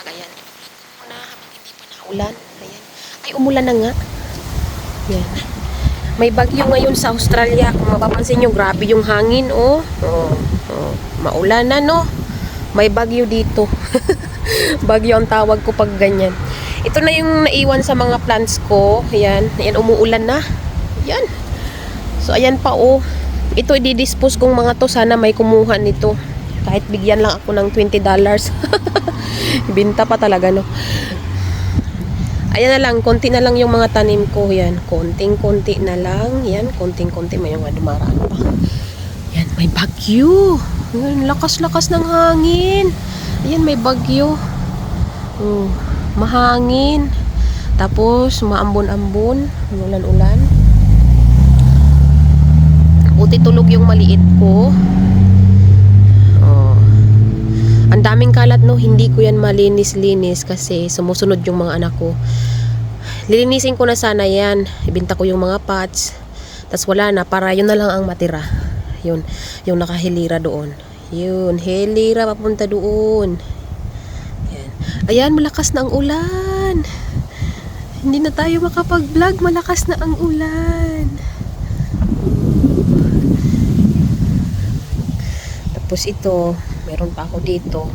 vlog. Ayan. Muna habang hindi pa naulan. Ayan. Ay, umulan na nga. Ayan. May bagyo ngayon sa Australia. Kung mapapansin nyo, grabe yung hangin, oh. Oh, oh. Maulan na, no? May bagyo dito. bagyo ang tawag ko pag ganyan. Ito na yung naiwan sa mga plants ko. Ayan. Ayan, umuulan na. Ayan. So, ayan pa, oh. Ito, i-dispose kong mga to. Sana may kumuha nito. Kahit bigyan lang ako ng $20. Binta pa talaga, no? Ayan na lang, konti na lang yung mga tanim ko. Yan, konting-konti na lang. Yan, konting-konti. May mga dumaraan pa. Yan, may bagyo. Yan, lakas-lakas ng hangin. Ayan, may bagyo. Oh, mahangin. Tapos, maambon-ambon. Ulan-ulan. Buti tulog yung maliit ko. Oh. Ang daming kalat no, hindi ko yan malinis-linis kasi sumusunod yung mga anak ko. Lilinisin ko na sana yan. Ibinta ko yung mga pots. Tapos wala na, para yun na lang ang matira. Yun, yung nakahilira doon. Yun, hilira papunta doon. Yan. Ayan, malakas na ang ulan. Hindi na tayo makapag-vlog, malakas na ang ulan. Tapos ito, meron pa ako dito.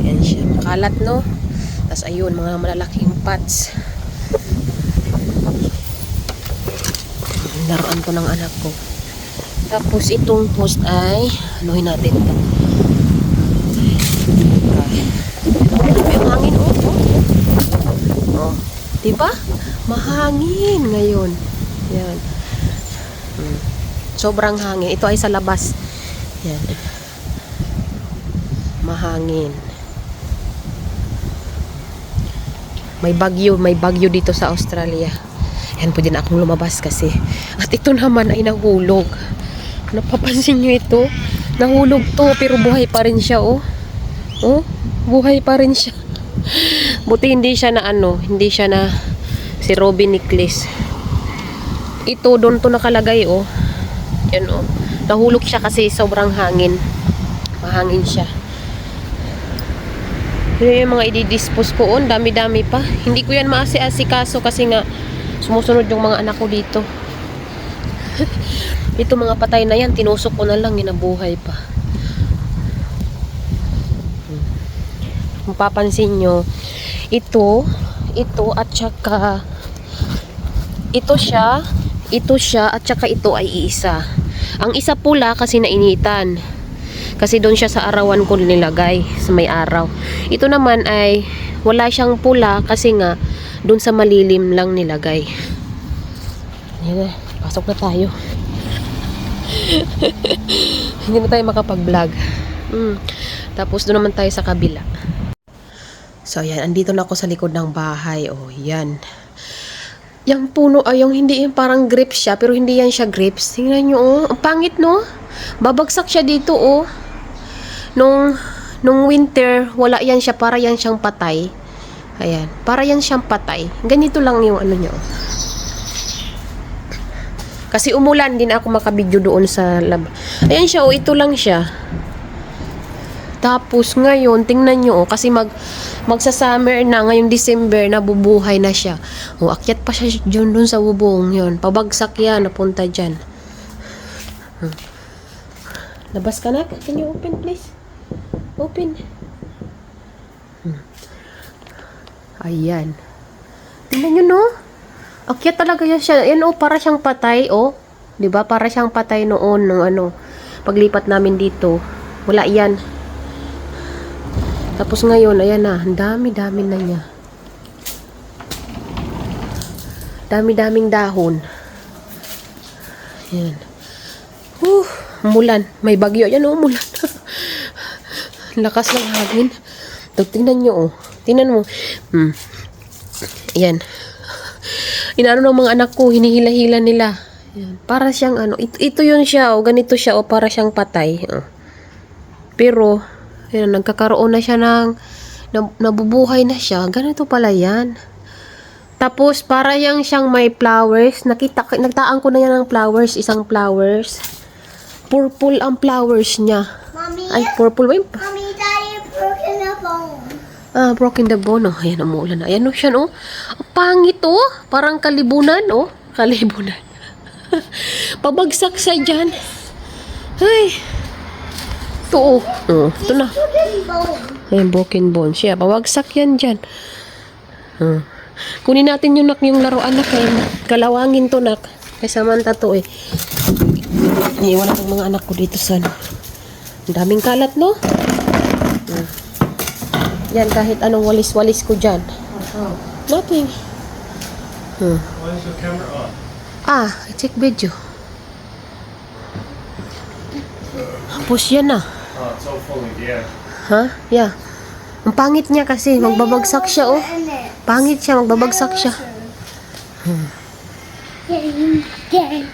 Ayan siya. Makalat, no? Tapos ayun, mga malalaking pots. Laruan to ng anak ko. Tapos itong post ay, anuhin natin ito. Yung hangin, oh, oh. Oh. Diba? Mahangin ngayon. Yan. Hmm. Sobrang hangin. Ito ay sa labas. Yan. Mahangin. May bagyo, may bagyo dito sa Australia. Yan, pwede na akong lumabas kasi. At ito naman ay nahulog. Napapansin nyo ito? Nahulog to, pero buhay pa rin siya, oh. Oh, buhay pa rin siya. Buti hindi siya na ano, hindi siya na si Robin Nicholas. Ito, doon to nakalagay, oh. Yan o. Nahulog siya kasi sobrang hangin. Mahangin siya. Yun yung mga i-dispose ko on. Dami-dami pa. Hindi ko yan maasi-asikaso kasi nga sumusunod yung mga anak ko dito. Ito mga patay na yan. Tinusok ko na lang. Ginabuhay pa. Hmm. Kung papansin nyo, ito, ito at saka ito siya, ito siya at saka ito ay iisa. Ang isa pula kasi nainitan. Kasi doon siya sa arawan ko nilagay sa may araw. Ito naman ay wala siyang pula kasi nga doon sa malilim lang nilagay. Yan na, pasok na tayo. Hindi na tayo makapag-vlog. Mm. Tapos doon naman tayo sa kabila. So yan, andito na ako sa likod ng bahay. Oh, yan. Yung puno, ay yung hindi yung parang grapes siya, pero hindi yan siya grapes. Tingnan nyo, oh. Ang pangit, no? Babagsak siya dito, oh. Nung, nung winter, wala yan siya. Para yan siyang patay. Ayan. Para yan siyang patay. Ganito lang yung ano niya, oh. Kasi umulan, din ako makabidyo doon sa lab. Ayan siya, oh. Ito lang siya. Tapos ngayon, tingnan nyo, oh, kasi mag, magsa-summer na, ngayong December, nabubuhay na siya. O, akyat pa siya dyan dun sa bubong yun. Pabagsak yan, napunta dyan. Hmm. Labas ka na? Can you open, please? Open. Hmm. Ayan. Tingnan nyo, no? Akyat talaga yan siya. Yan, oh, para siyang patay, oh. 'Di ba Para siyang patay noon, nung ano, paglipat namin dito. Wala yan. Tapos ngayon, ayan na, ang dami-dami na niya. Dami-daming dahon. Ayan. Uh, mulan. May bagyo. Ayan oh, mulan. Lakas ng hangin. Ito, tingnan nyo oh. Tingnan mo. Hmm. Ayan. Inaano ng mga anak ko, hinihila-hila nila. Ayan. Para siyang ano, ito, ito yun siya oh, ganito siya oh, para siyang patay. Oh. Pero, Ayan, nagkakaroon na siya ng nab- nabubuhay na siya. Ganito pala yan. Tapos, para yang siyang may flowers. Nakita, nagtaan ko na yan ng flowers. Isang flowers. Purple ang flowers niya. Mommy, Ay, purple ba yun? mommy, daddy, Ah, broken the bone. Oh, ayan, umuulan na. Ayan, oh, siya, oh. Ang pangit, oh. Parang kalibunan, oh. Kalibunan. Pabagsak siya dyan. Ay. Ito, oh. Oh, ito na. Ayan, broken bone siya. Pabagsak yan dyan. Hmm. Kunin natin yung nak yung laruan nak eh. Kalawangin to nak. Kay Samantha to eh. Iniwan ako mga anak ko dito sa ano. Ang daming kalat no? Hmm. Yan kahit anong walis-walis ko dyan. Nothing. Hmm. Why your camera on? Ah, check video. Push yan na. Oh, it's all full of yeah. Ha? Yeah. Ang pangit niya kasi, magbabagsak siya oh. Pangit siya, magbabagsak siya. Get